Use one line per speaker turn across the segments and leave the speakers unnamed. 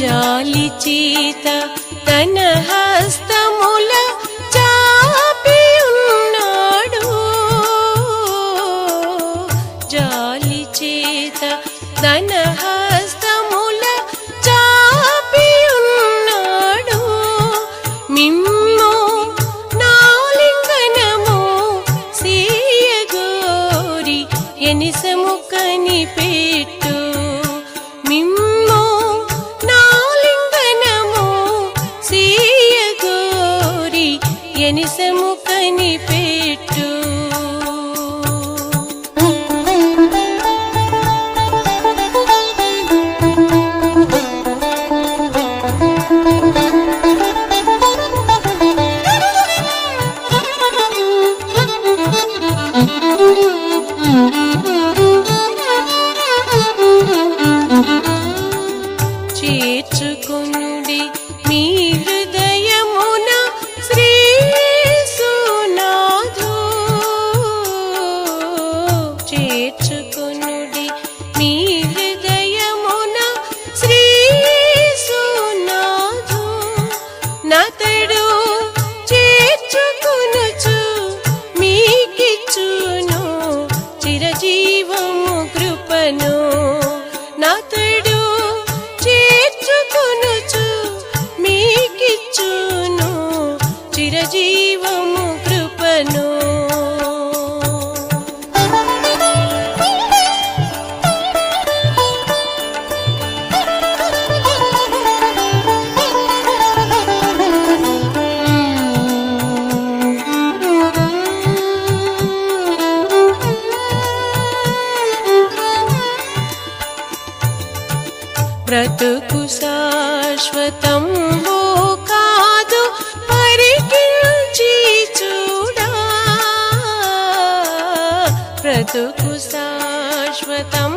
జాలి చేత తన హస్తముల చాపి ఉన్నాడు. జాలి చేత తన హస్తముల చాపి ఉన్నాడు. మిమ్ము నాలింగనము సీయగోరి ఎనిసము కనిపెట్టు. మిమ్ము not బ్రతుకు శాశ్వతం కాదు పరికించి చూడా. బ్రతుకు శాశ్వతం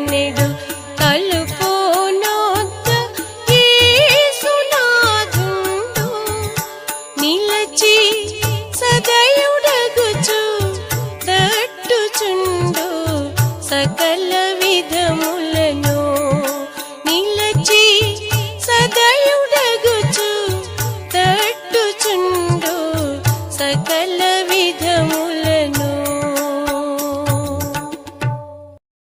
தன்னிடும் தள்ளு